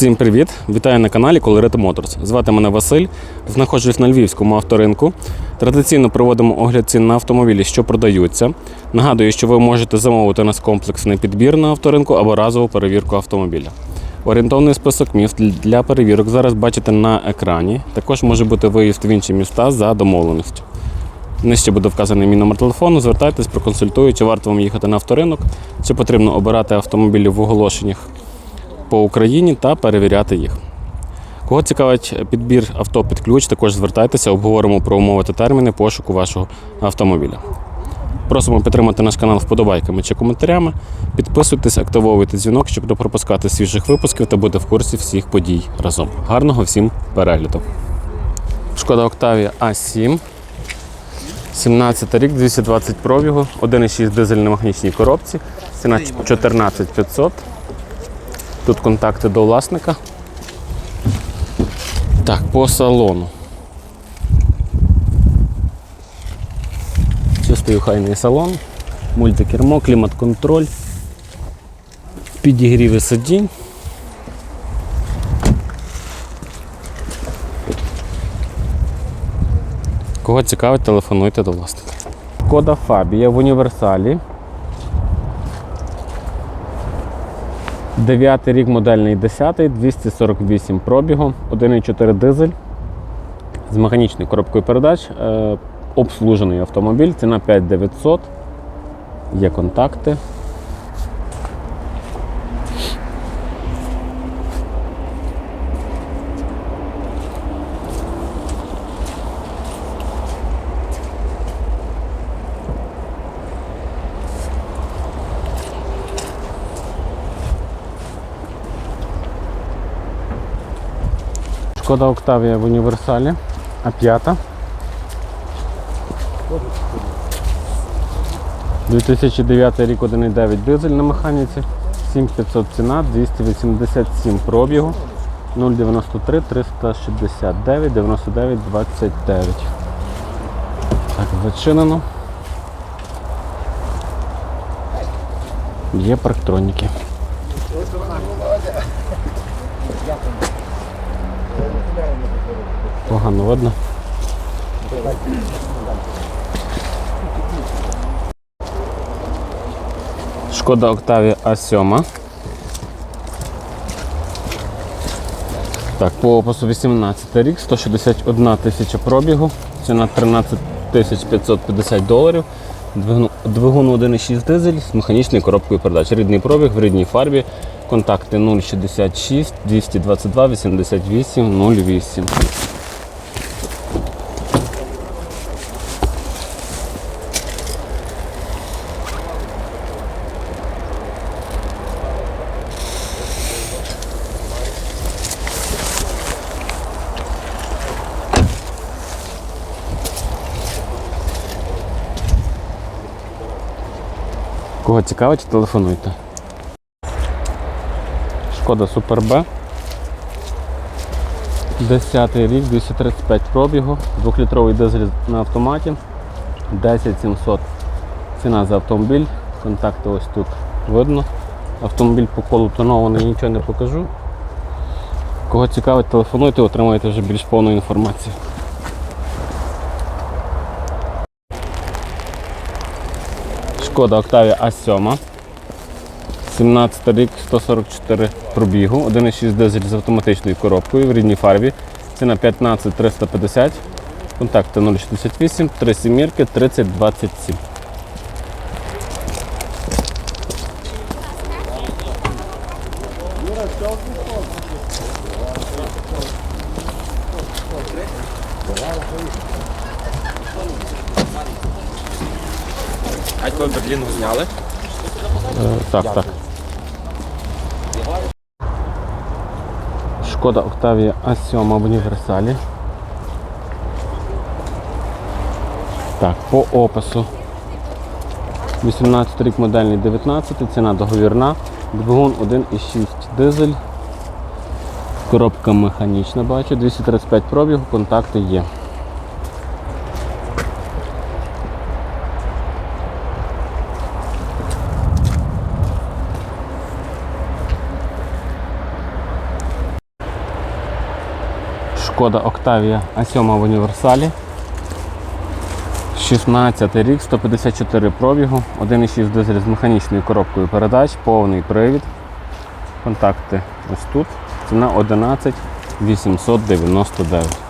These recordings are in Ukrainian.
Всім привіт! Вітаю на каналі Colorado Motors. Звати мене Василь. Знаходжусь на львівському авторинку. Традиційно проводимо огляд цін на автомобілі, що продаються. Нагадую, що ви можете замовити у нас комплексний підбір на авторинку або разову перевірку автомобіля. Орієнтовний список міст для перевірок зараз бачите на екрані. Також може бути виїзд в інші міста за домовленістю. Нижче буде вказаний мій номер телефону. Звертайтесь, проконсультую, чи варто вам їхати на авторинок, чи потрібно обирати автомобілі в оголошеннях по Україні та перевіряти їх. Кого цікавить підбір авто під ключ, також звертайтеся, обговоримо про умови та терміни пошуку вашого автомобіля. Просимо підтримати наш канал вподобайками чи коментарями. Підписуйтесь, активовуйте дзвінок, щоб не пропускати свіжих випусків та бути в курсі всіх подій разом. Гарного всім перегляду! Шкода Octavia A7. 17 рік, 220 пробігу, 1,6 дизель на механічній коробці, ціна 14 500. Тут контакти до власника. Так, по салону. Чистий охайний салон, мультикермо, клімат-контроль, підігріви сидінь. Кого цікавить, телефонуйте до власника. Кода Фабія в універсалі. Дев'ятий рік модельний 10, 248 пробігу, 1,4 дизель з механічною коробкою передач. Е, обслужений автомобіль, ціна 5900. Є контакти. Шкода Октавія в універсалі. А5. 2009 рік 1,9 дизель на механіці. 7500 ціна, 287 пробігу. 093 369 99 29. Так, зачинено. Є парктроніки. Погано видно. Шкода Octavia A7. Так, по опису 18 рік, 161 тисяча пробігу, ціна 13 тисяч 550 доларів. Двигун 1,6 дизель з механічною коробкою передач. Рідний пробіг в рідній фарбі. Контакти 066 222 88 08. Кого цікавить, телефонуйте. Шкода Супер Б. 10 рік, 235 пробігу, 2-літровий дизель на автоматі, 10700 ціна за автомобіль, контакти ось тут видно. Автомобіль по колу тонований, нічого не покажу. Кого цікавить, телефонуйте, отримаєте вже більш повну інформацію. Шкода Octavia A7. 17 рік, 144 пробігу, 1,6 дизель з автоматичною коробкою в рідній фарбі. Ціна 15 350. Контакти 068 3 сімірки 3027. А коли Берліну зняли? Е, Так, так. Шкода Октавія А7 в універсалі. Так, по опису. 18 рік модельний 19, ціна договірна. Двигун 1,6 дизель. Коробка механічна, бачу, 235 пробігу, контакти є. Шкода Octavia А7 в універсалі. 16 рік, 154 пробігу, 1,6 дизель з механічною коробкою передач, повний привід. Контакти ось тут. Ціна 11 899.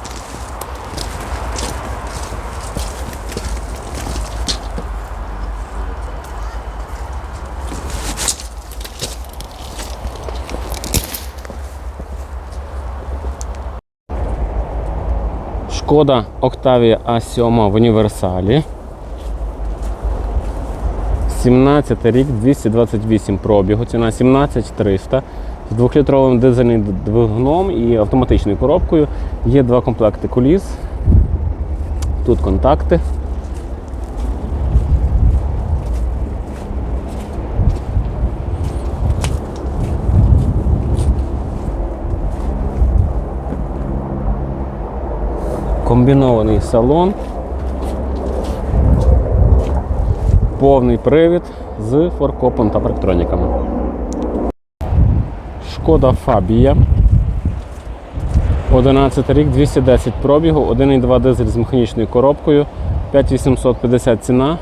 Шкода Octavia A7 в універсалі. 17 рік, 228 пробігу, ціна 17300 з двохлітровим дизельним двигуном і автоматичною коробкою. Є два комплекти куліс. Тут контакти. Комбінований салон. Повний привід з форкопом та парктроніками. Шкода Фабія. 11 рік, 210 пробігу, 1,2 дизель з механічною коробкою, 5850 ціна.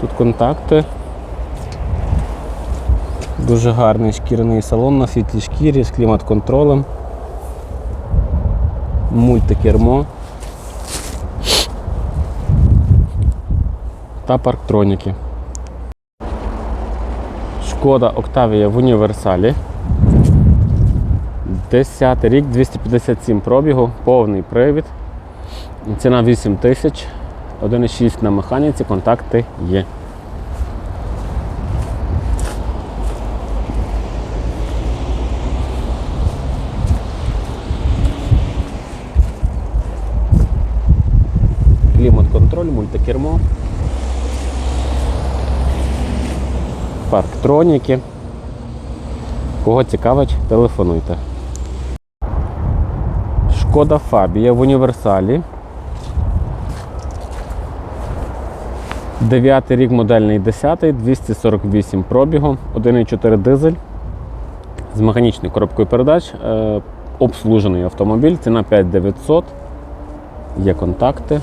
Тут контакти. Дуже гарний шкіряний салон на світлій шкірі з клімат-контролем. Мультикермо. Та парктроніки. Шкода Octavia в універсалі. 10 рік, 257 пробігу, повний привід. Ціна 8 тисяч, 1,6 на механіці, контакти є. Клімат-контроль, мультикермо. Парктроніки. Кого цікавить, телефонуйте. Шкода Фабія в універсалі. 9 рік модельний 10, 248 пробігу, 1,4 дизель з механічною коробкою передач. Е, обслужений автомобіль, ціна 5900. Є контакти.